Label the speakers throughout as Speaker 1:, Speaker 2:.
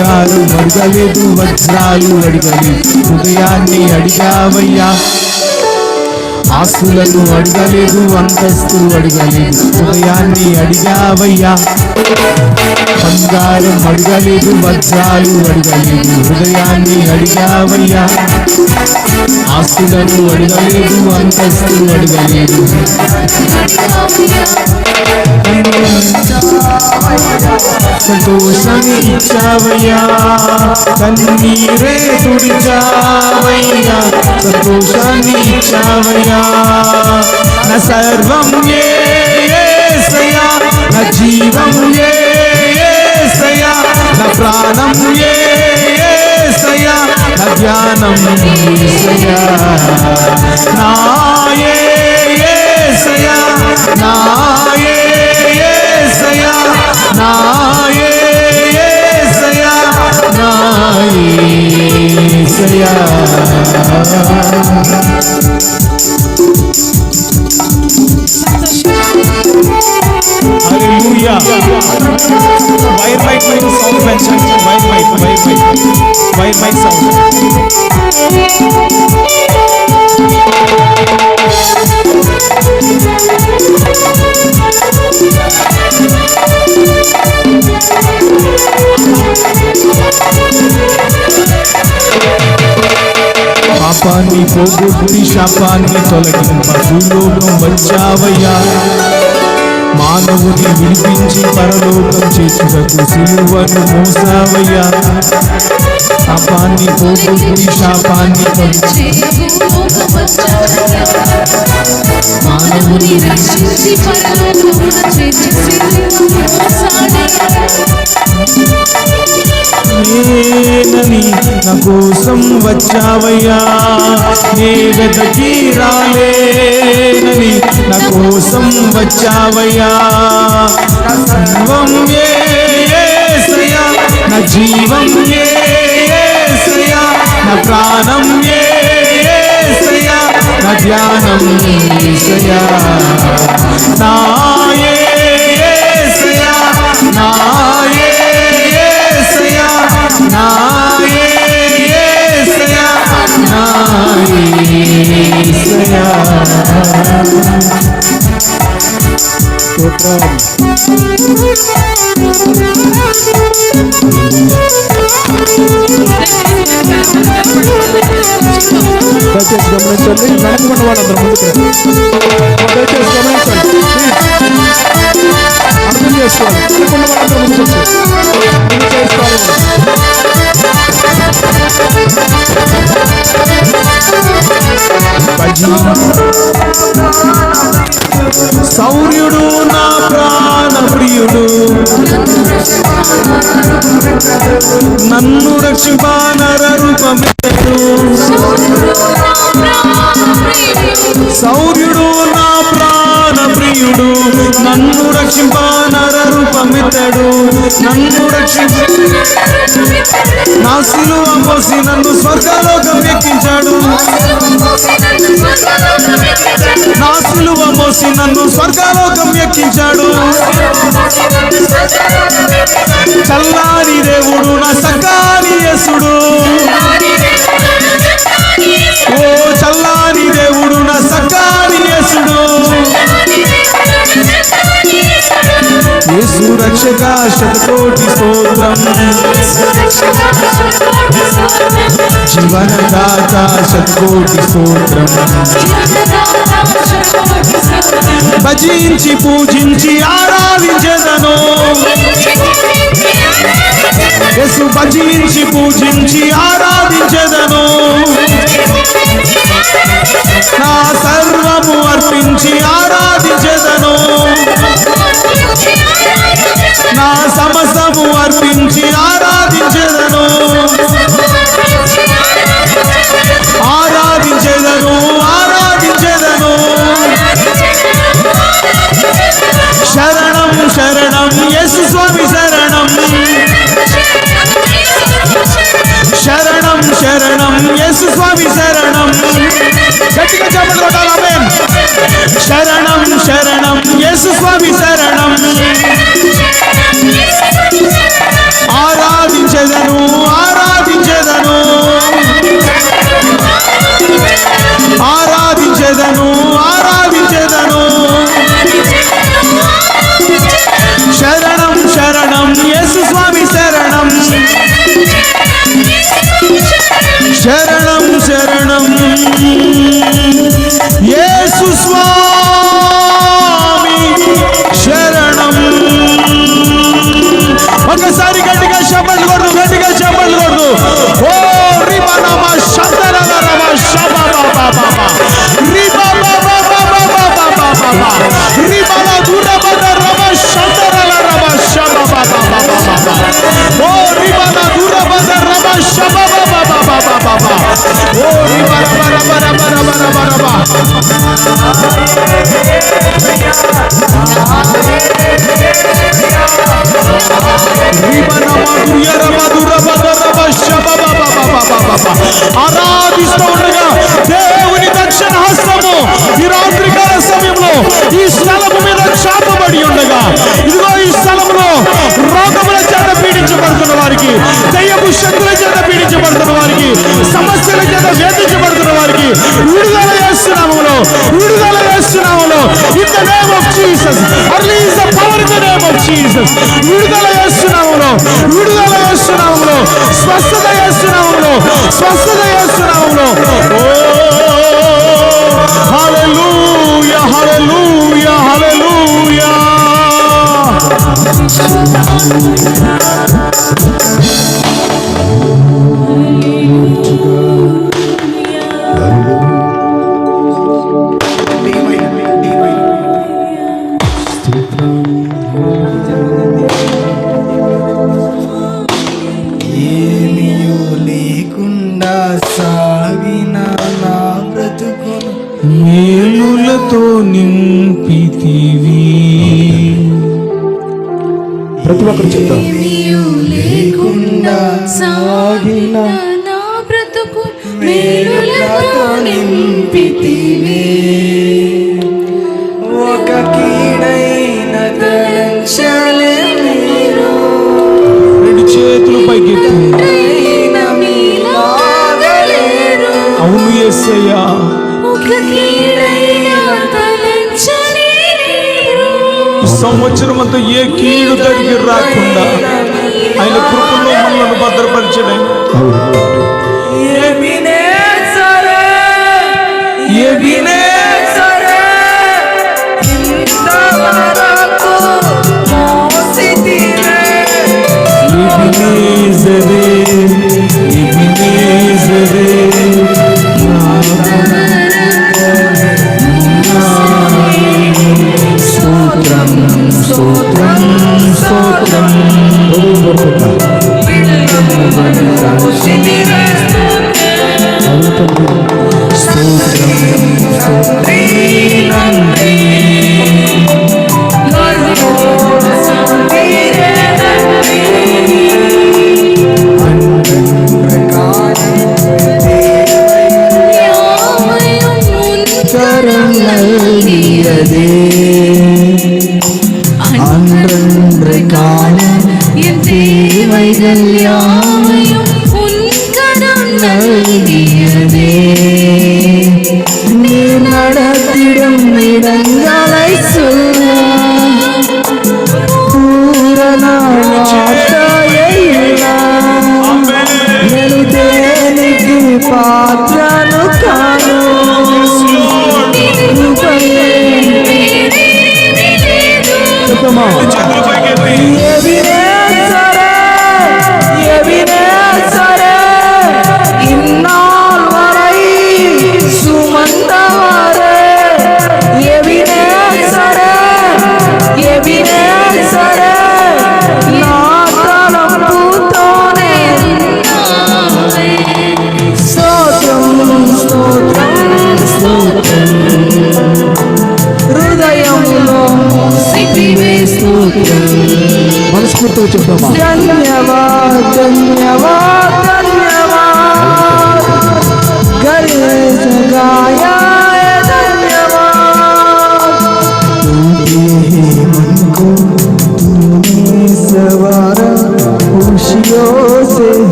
Speaker 1: బంగారు అడగలేదు వజ్రాలు అడగలేదు హృదయాన్ని అడిగావయ్యా. ఆస్తులను అడగలేదు అంతస్తు అడగలేదు. హృదయాన్ని అడిగావయ్యా. బంగారం అడగలేదు వజ్రాలు అడగలేదు. హృదయాన్ని అడిగావయ్యా. ఆస్తులను అడగలేదు అంతస్తు అడగలేదు. సంతోషాన్ని ఇచ్చావయ్యా. కన్నీరే తుడిచావయ్యా. సంతోషాన్ని ఇచ్చావయ్యా. నా సర్వం ఏసయ్యా నా జీవం ఏసయ్యా నా ప్రాణం ఏసయ్యా నా ధ్యానం ఏసయ్యా నా ఏసయ్యా నా Yesayya Yesayya hallelujah wire mic మీద సౌండ్ పెంచండి wire mic wire mic wire mic sound పాపాన్ని పోగొట్టి శాపాన్ని తొలగింప భూలోకం వచ్చావయ్యా మానవుని విడిపించి పరలోకం చేర్చుటకు సిలువను మోసావయ్యా పాపాన్ని పోగొట్టి శాపాన్ని
Speaker 2: మానవుని రక్షించి పరలోకం చేర్చి సిలువను మోసావయ్యా
Speaker 1: నేనని నా కోసం వచ్చావయ్యా. నే వెతకి రాలేనని నా కోసం వచ్చావయ్యా. నా సర్వం ఏసయ్యా నా జీవం ఏసయ్యా నా ప్రాణం ఏసయ్యా నా ధ్యానం ఏసయ్యా నా దయచేసి గమనించండి వెనకబడిన వాళ్ళందరూ ముందుకు రండి. దయచేసి గమనించండి ప్లీజ్ అర్థం చేసుకోవాలి వెనకబడిన వాళ్ళందరూ ముందుకు వచ్చి ముందు చేసుకోవాలి సౌర్యుడు నా ప్రాణ ప్రియుడు. నన్ను రక్షిపానర రూపమితడు సౌర్యుడు నా ప్రాణ ప్రియుడు నన్ను రక్షింపానర రూపమితడు నన్ను రక్షింప నా సిలువ మోసి నన్ను స్వర్గలోకం ఎక్కించాడు. నా సిలువ మోసి నన్ను స్వర్గలోకం ఎక్కించాడు. చల్లాని దేవుడు నా సకాని యసుడు. యేసు రక్షక శతకోటి స్తోత్రం జీవన దాత శతకోటి స్తోత్రం భజించి పూజించి ఆరాధించదను. యేసు భజించి పూజించి ఆరాధించదను. నా సర్వము అర్పించి ఆరాధించదను. నా సమస్తము అర్పించి ఆరాధిస్తూ ఉండగా దేవుని దక్షిణ హస్తము ఈ రాత్రికాల సమయంలో ఈ స్థలము మీద చాపబడి ఉండగా ఇదిగో ఈ స్థలంలో రోగముల చేత పీడించబడుతున్న వారికి దయ్యపు శక్తుల చేత పీడించబడుతున్న వారికి సమస్యల చేత వేధించబడుతున్న వారికి విడుదల విడుదల చేస్తున్నాములో in the name of Jesus release the power in the name of Jesus విడుదల చేస్తున్నాములో విడుదల చేస్తున్నాములో స్వస్థత చేస్తున్నాములో స్వస్థత చేస్తున్నాములో ఓ! హల్లెలూయా హల్లెలూయా హల్లెలూయా!
Speaker 2: నీవు
Speaker 3: లేకుండా
Speaker 2: సాగిన నా బ్రతుకు మేలులతో నింపితివి.
Speaker 3: ఒక కీడైన
Speaker 1: రెండు చేతులు
Speaker 2: మీలాగలేరు.
Speaker 1: అవును ఎస్సయ్యా ఈ సంవత్సరం అంతా ఏ కీడు దగ్గర రాకుండా ఆయన కృపలో మనల్ని భద్రపరచడం
Speaker 3: సరే
Speaker 2: கரம் நல்கியதே. அன்றன்று காலம் என் தேவைகள் யாவையும் நல்கியதே. நீ நடத்திடும் இடங்களை சொல்ல பூரண
Speaker 4: Come on.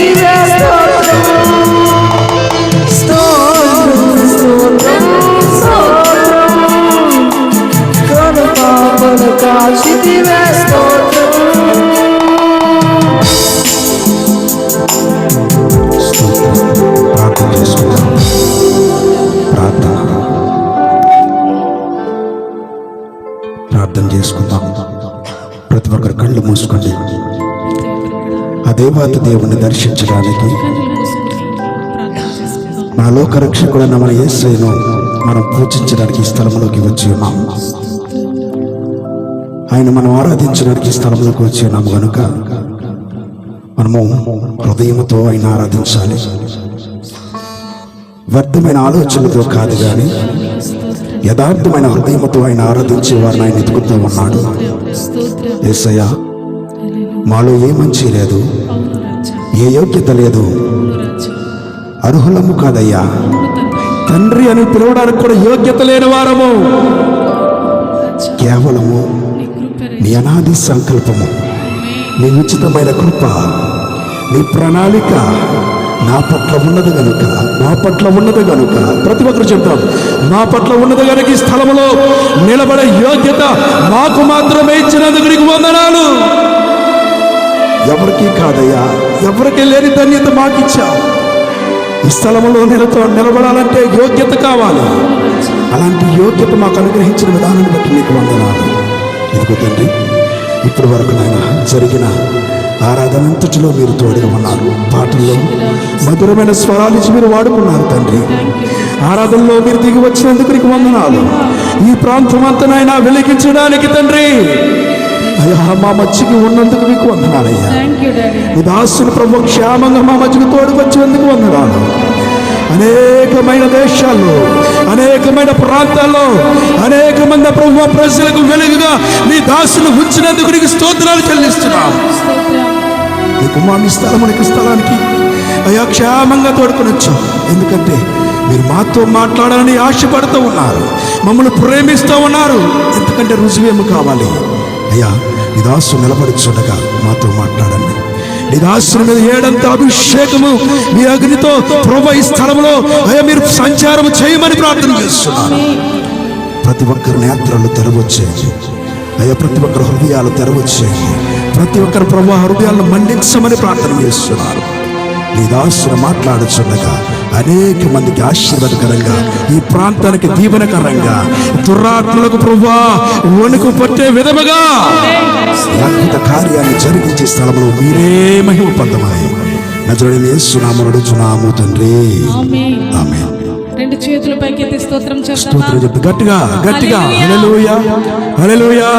Speaker 4: Yeah. ఆ దేవాత దేవుణ్ణి దర్శించడానికి మన లోక రక్షకుడైన మన ఏసైను మనం పూజించడానికి ఈ స్థలంలోకి వచ్చి ఉన్నాం. ఆయన మనం ఆరాధించడానికి స్థలంలోకి వచ్చి ఉన్నాం కనుక మనము హృదయంతో ఆయన ఆరాధించాలి. వ్యర్థమైన ఆలోచనతో కాదు కానీ యథార్థమైన హృదయంతో ఆయన ఆరాధించే వారిని ఆయన ఎదుగుతూ ఉన్నాడు. ఏసయ్యా మాలో ఏ మంచి లేదు? ఏ యోగ్యత లేదు? అర్హులము కాదయ్యా. తండ్రి అని పిలవడానికి కూడా యోగ్యత లేని వారము. కేవలము నీ అనాది సంకల్పము నీ ఉచితమైన కృప నీ ప్రణాళిక నా పట్ల ఉన్నది గనుక నా పట్ల ఉన్నది గనుక. ప్రతి ఒక్కరు చెప్తాం నా పట్ల ఉన్నది గనుక ఈ స్థలంలో నిలబడే యోగ్యత నాకు మాత్రమే ఇచ్చినందుకు నీకు వందనాలు. ఎవరికి కాదయ్యా. ఎవరికి లేని ధన్యత మాకిచ్చా. ఈ స్థలంలో నిలతో నిలబడాలంటే యోగ్యత కావాలి. అలాంటి యోగ్యత మాకు అనుగ్రహించిన విధానాన్ని బట్టి నీకు వందనాలు. ఇదిగో తండ్రి ఇప్పటి వరకు నాయన జరిగిన ఆరాధన అంతటిలో మీరు తోడుగా ఉన్నారు. పాటల్లో మధురమైన స్వరాలు ఇచ్చి మీరు వాడుకున్నారు తండ్రి. ఆరాధనలో మీరు దిగి వచ్చినందుకు నీకు వందనాలు. ఈ ప్రాంతం అంతా నాయన వెలిగించడానికి తండ్రి. అయ్యా మా మధ్యకి ఉన్నందుకు మీకు వందనాలయ్యా ఈ దాసుని ప్రభు క్షేమంగా మా మధ్యకు తోడు వచ్చినందుకు వందనాలు. అనేకమైన దేశాల్లో అనేకమైన ప్రాంతాల్లో అనేక మంది ప్రభు ప్రజలకు వెలుగుగా నీ దాసును ఉంచినందుకు నీకు స్తోత్రాలు చెల్లిస్తున్నాం. నీ కుమారుని స్థలమునికి స్థలానికి అయా క్షేమంగా తోడుకొని వచ్చాం. ఎందుకంటే మీరు మాతో మాట్లాడాలని ఆశపడుతూ ఉన్నారు. మమ్మల్ని ప్రేమిస్తూ ఉన్నారు. ఎందుకంటే రుజువేమి కావాలి. అయ్యా నీ దాసు చూడగా మాతో మాట్లాడండి. నీ దాసుని మీద ఏడంత అభిషేకము మీ అగ్నితో ప్రభు ఈ స్థలంలో అయ్యా మీరు సంచారం చేయమని ప్రార్థన చేస్తున్నారు. ప్రతి ఒక్కరి నేత్రాలు తెరవచ్చేయండి. అయ్యా ప్రతి ఒక్కరి హృదయాలు తెరవచ్చేయండి. ప్రతి ఒక్కరి ప్రభు హృదయాలను మండించమని ప్రార్థన చేస్తున్నారు. నీ దాసును మాట్లాడుచుండగా అనేక మందికి ఆశీర్వాదకరంగా ఈ ప్రాంతానికి దీవెనకరంగా దురాత్మలకు ప్రభా వణుకు పట్టే విధముగా అద్భుత కార్యాన్ని జరిగించే స్థలంలో మీరే మహిమ పొందమని. నజరుడిని యేసునామమున అడుగుచున్నాము తండ్రి. ఆమె
Speaker 3: రెండు చేతుల పైకెత్తి
Speaker 4: స్తోత్రం చెప్పి గట్టిగా గట్టిగా. హల్లెలూయా. హల్లెలూయా.